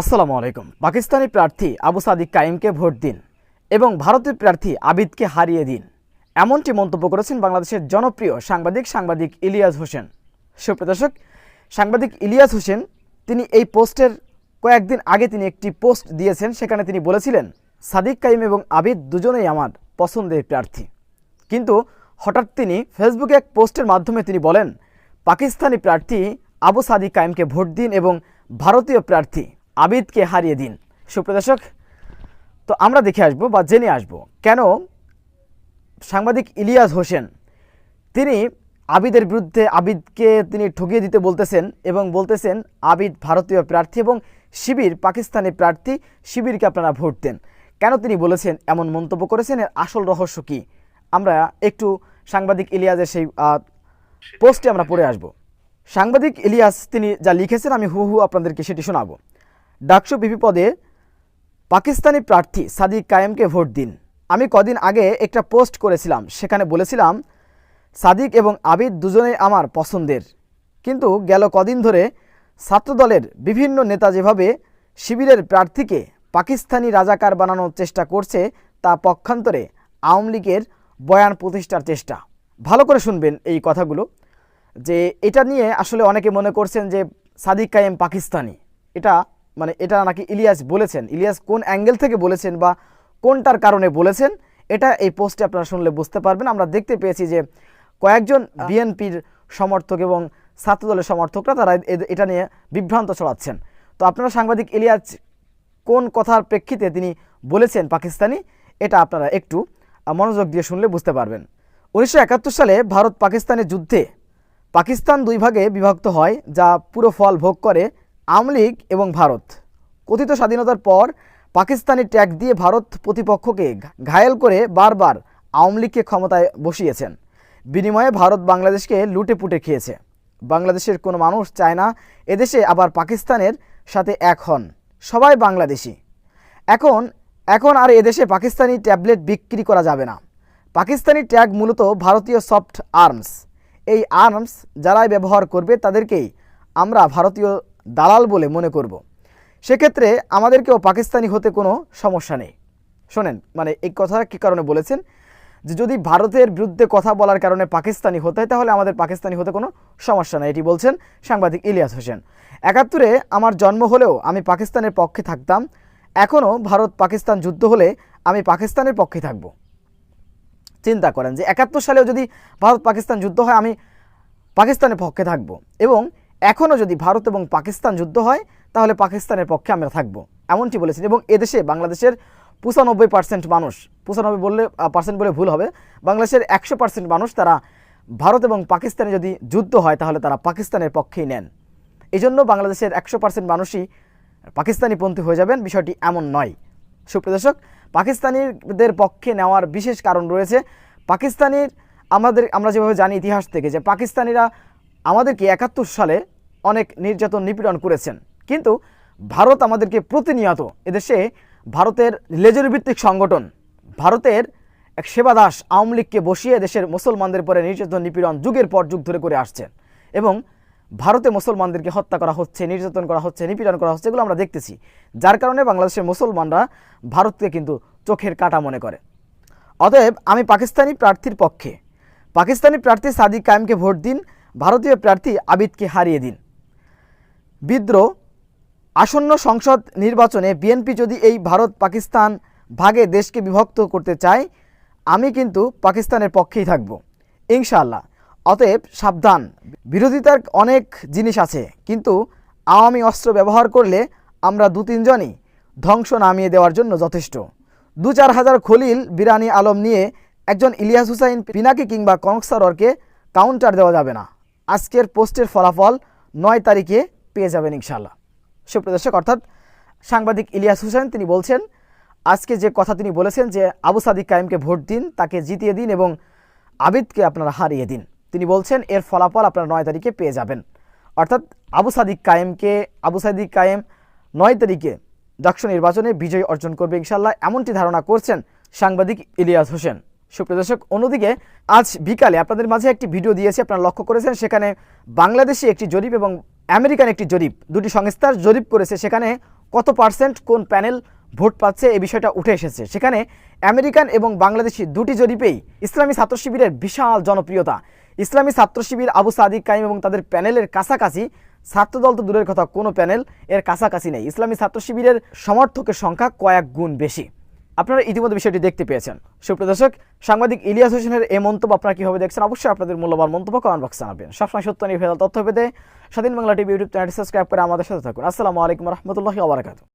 আসসালামু আলাইকুম। পাকিস্তানি প্রার্থী আবু সাদিক কাইমকে ভোট দিন এবং ভারতীয় প্রার্থী আবিদকে হারিয়ে দিন। এমনটি মন্তব্য করেছেন বাংলাদেশের জনপ্রিয় সাংবাদিক সাংবাদিক ইলিয়াস হোসেন। সুপ্রদর্শক সাংবাদিক ইলিয়াস হোসেন, তিনি এই পোস্টের কয়েকদিন আগে তিনি একটি পোস্ট দিয়েছেন, সেখানে তিনি বলেছিলেন, সাদিক কাইম এবং আবিদ দুজনেই আমার পছন্দের প্রার্থী। কিন্তু হঠাৎ তিনি ফেসবুকে এক পোস্টের মাধ্যমে তিনি বলেন, পাকিস্তানি প্রার্থী আবু সাদিক কাইমকে ভোট দিন এবং ভারতীয় প্রার্থী আবিদকে হারিয়ে দিন। সুপ্রদর্শক তো আমরা দেখে আসব বা জেনে আসব কেন সাংবাদিক ইলিয়াস হোসেন তিনি আবিদের বিরুদ্ধে আবিদকে তিনি ঠকিয়ে দিতে বলতেছেন এবং বলতেছেন, আবিদ ভারতীয় প্রার্থী এবং শিবির পাকিস্তানি প্রার্থী, শিবিরকে আপনারা ভোট দেন। কেন তিনি বলেছেন, এমন মন্তব্য করেছেন? এর আসল রহস্য কী? আমরা একটু সাংবাদিক ইলিয়াসের সেই পোস্টে আমরা পড়ে আসব। সাংবাদিক ইলিয়াস তিনি যা লিখেছেন, আমি হু হু আপনাদেরকে সেটি শোনাবো। ডাকসু বিপি পদে পাকিস্তানি প্রার্থী সাদিক কায়েমকে ভোট দিন। আমি কদিন আগে একটা পোস্ট করেছিলাম, সেখানে বলেছিলাম, সাদিক এবং আবিদ দুজনেই আমার পছন্দের। কিন্তু গেল কদিন ধরে ছাত্রদলের বিভিন্ন নেতা যেভাবে শিবিরের প্রার্থীকে পাকিস্তানি রাজাকার বানানোর চেষ্টা করছে, তা পক্ষান্তরে আওয়ামী লীগের বয়ান প্রতিষ্ঠার চেষ্টা। ভালো করে শুনবেন এই কথাগুলো, যে এটা নিয়ে আসলে অনেকে মনে করছেন যে সাদিক কায়েম পাকিস্তানি। এটা মানে এটা নাকি ইলিয়াস বলেছেন? ইলিয়াস কোন অ্যাঙ্গেল থেকে বলেছেন বা কোনটার কারণে বলেছেন? এটা এই পোস্টে আপনারা শুনলে বুঝতে পারবেন। আমরা দেখতে পেয়েছি যে কয়েকজন বিএনপির সমর্থক এবং ছাত্রদলের সমর্থকরা তারা এটা নিয়ে বিভ্রান্ত ছড়াচ্ছেন। তো আপনারা সাংবাদিক ইলিয়াস কোন কথার প্রেক্ষিতে তিনি বলেছেন পাকিস্তানি? এটা আপনারা একটু মনোযোগ দিয়ে শুনলে বুঝতে পারবেন। উনিশশো একাত্তর সালে ভারত পাকিস্তানের যুদ্ধে পাকিস্তান দুই ভাগে বিভক্ত হয় যা পুরো ফল ভোগ করে আওয়ামী লীগ এবং ভারত। কথিত স্বাধীনতার পর পাকিস্তানি ট্যাগ দিয়ে ভারত প্রতিপক্ষকে ঘায়েল করে বারবার আওয়ামী লীগকে ক্ষমতায় বসিয়েছেন। বিনিময়ে ভারত বাংলাদেশকে লুটে পুটে খেয়েছে। বাংলাদেশের কোনো মানুষ চায় না এদেশে আবার পাকিস্তানের সাথে এক হন। সবাই বাংলাদেশি। এখন এখন আর এদেশে পাকিস্তানি ট্যাবলেট বিক্রি করা যাবে না। পাকিস্তানি ট্যাগ মূলত ভারতীয় সফট আর্মস। এই আর্মস যারাই ব্যবহার করবে তাদেরকেই আমরা ভারতীয় দালাল বলে মনে করব। সেক্ষেত্রে আমাদেরকেও পাকিস্তানি হতে কোনো সমস্যা নেই। শোনেন মানে এই কথা কী কারণে বলেছেন? যে যদি ভারতের বিরুদ্ধে কথা বলার কারণে পাকিস্তানি হতে হয়, তাহলে আমাদের পাকিস্তানি হতে কোনো সমস্যা নেই, এটি বলছেন সাংবাদিক ইলিয়াস হোসেন। একাত্তরে আমার জন্ম হলেও আমি পাকিস্তানের পক্ষে থাকতাম। এখনও ভারত পাকিস্তান যুদ্ধ হলে আমি পাকিস্তানের পক্ষে থাকব। চিন্তা করেন যে একাত্তর সালেও যদি ভারত পাকিস্তান যুদ্ধ হয়, আমি পাকিস্তানের পক্ষে থাকব। এবং এখনও যদি ভারত এবং পাকিস্তান যুদ্ধ হয়, তাহলে পাকিস্তানের পক্ষে আমরা থাকব। এমনটি বলেছেন এবং এদেশে বাংলাদেশের পঁচানব্বই পার্সেন্ট মানুষ, পঁচানব্বই বললে পার্সেন্ট বলে ভুল হবে, বাংলাদেশের একশো পার্সেন্ট মানুষ তারা ভারত এবং পাকিস্তানে যদি যুদ্ধ হয়, তাহলে তারা পাকিস্তানের পক্ষেই নেন। এই জন্য বাংলাদেশের একশো পার্সেন্ট মানুষই পাকিস্তানিপন্থী হয়ে যাবেন, বিষয়টি এমন নয়। সুপ্রদর্শক পাকিস্তানিদের পক্ষে নেওয়ার বিশেষ কারণ রয়েছে, পাকিস্তানির আমাদের, আমরা যেভাবে জানি ইতিহাস থেকে, যে পাকিস্তানিরা আমাদেরকে একাত্তর সালে অনেক নির্যাতন নিপীড়ন করেছেন। কিন্তু ভারত আমাদেরকে প্রতিনিয়ত এদেশে ভারতের লেজুরি ভিত্তিক সংগঠন, ভারতের এক সেবাদাস আওয়ামী লীগকে বসিয়ে দেশের মুসলমানদের পরে নির্যাতন নিপীড়ন যুগের পর যুগ ধরে করে আসছেন এবং ভারতে মুসলমানদেরকে হত্যা করা হচ্ছে, নির্যাতন করা হচ্ছে, নিপীড়ন করা হচ্ছে, এগুলো আমরা দেখতেছি। যার কারণে বাংলাদেশের মুসলমানরা ভারতকে কিন্তু চোখের কাটা মনে করে। অতএব আমি পাকিস্তানি প্রার্থীর পক্ষে, পাকিস্তানি প্রার্থী সাদিক কায়েমকে ভোট দিন, ভারতীয় প্রার্থী আবিদকে হারিয়ে দিন। বিদ্রোহ। আসন্ন সংসদ নির্বাচনে বিএনপি যদি এই ভারত পাকিস্তান ভাগে দেশকে বিভক্ত করতে চায়, আমি কিন্তু পাকিস্তানের পক্ষেই থাকব, ইনশাআল্লাহ। অতএব সাবধান। বিরোধিতার অনেক জিনিস আছে, কিন্তু আওয়ামী অস্ত্র ব্যবহার করলে আমরা দু তিনজনই ধ্বংস নামিয়ে দেওয়ার জন্য যথেষ্ট। দু চার হাজার খলিল বিরানি আলম নিয়ে একজন ইলিয়াস হুসাইন পিনাকি কিংবা কনক কাউন্টার দেওয়া যাবে না। আজকের পোস্টের ফলাফল নয় তারিখে পেয়ে যাবেন ইনশাল্লাহ সুপ্রদর্শক অর্থাৎ সাংবাদিক ইলিয়াস হোসেন, তিনি বলছেন, আজকে যে কথা তিনি বলেছেন যে আবু সাদিক কায়েমকে ভোট দিন, তাকে জিতিয়ে দিন এবং আবিদকে আপনারা হারিয়ে দিন। তিনি বলছেন, এর ফলাফল আপনারা নয় তারিখে পেয়ে যাবেন। অর্থাৎ আবু সাদিক কায়েমকে, আবু সাদিক কায়েম নয় তারিখে ডাকসু নির্বাচনে বিজয় অর্জন করবে ইনশাল্লাহ এমনটি ধারণা করছেন সাংবাদিক ইলিয়াস হোসেন। সুপ্রদর্শক অন্যদিকে আজ বিকালে আপনাদের মাঝে একটি ভিডিও দিয়েছি, আপনারা লক্ষ্য করেছেন, সেখানে বাংলাদেশে একটি জরিপ এবং আমেরিকান একটি জরিপ, দুটি সংস্থার জরিপ করেছে, সেখানে কত পার্সেন্ট কোন প্যানেল ভোট পাচ্ছে এই বিষয়টা উঠে এসেছে। সেখানে আমেরিকান এবং বাংলাদেশি দুটি জরিপেই ইসলামী ছাত্র শিবিরের বিশাল জনপ্রিয়তা। ইসলামী ছাত্র শিবির আবু সাদিক কাইম এবং তাদের প্যানেলের কাছাকাছি ছাত্রদল তো দূরের কথা, কোনো প্যানেল এর কাছাকাছি নেই। ইসলামী ছাত্র শিবিরের সমর্থকের সংখ্যা কয়েক গুণ বেশি। আপনারা ইতিমধ্যে বিষয়টি দেখতে পেয়েছেন। সুপ্রদর্শক সাংবাদিক ইলিয়াস হোসেনের এই মন্তব্য আপনারা কীভাবে দেখছেন? অবশ্যই আপনাদের মূল্যবান মন্তব্য কমেন্ট বক্সে জানাবেন। সবসময় সত্য নিয়ে নির্ভেজাল তথ্য পেতে স্বাধীন বাংলা টিভি ইউটিউব চ্যানেলটি সাবস্ক্রাইব করে আমাদের সাথে থাকুন। আসসালামু আলাইকুম রহমতুল্লাহি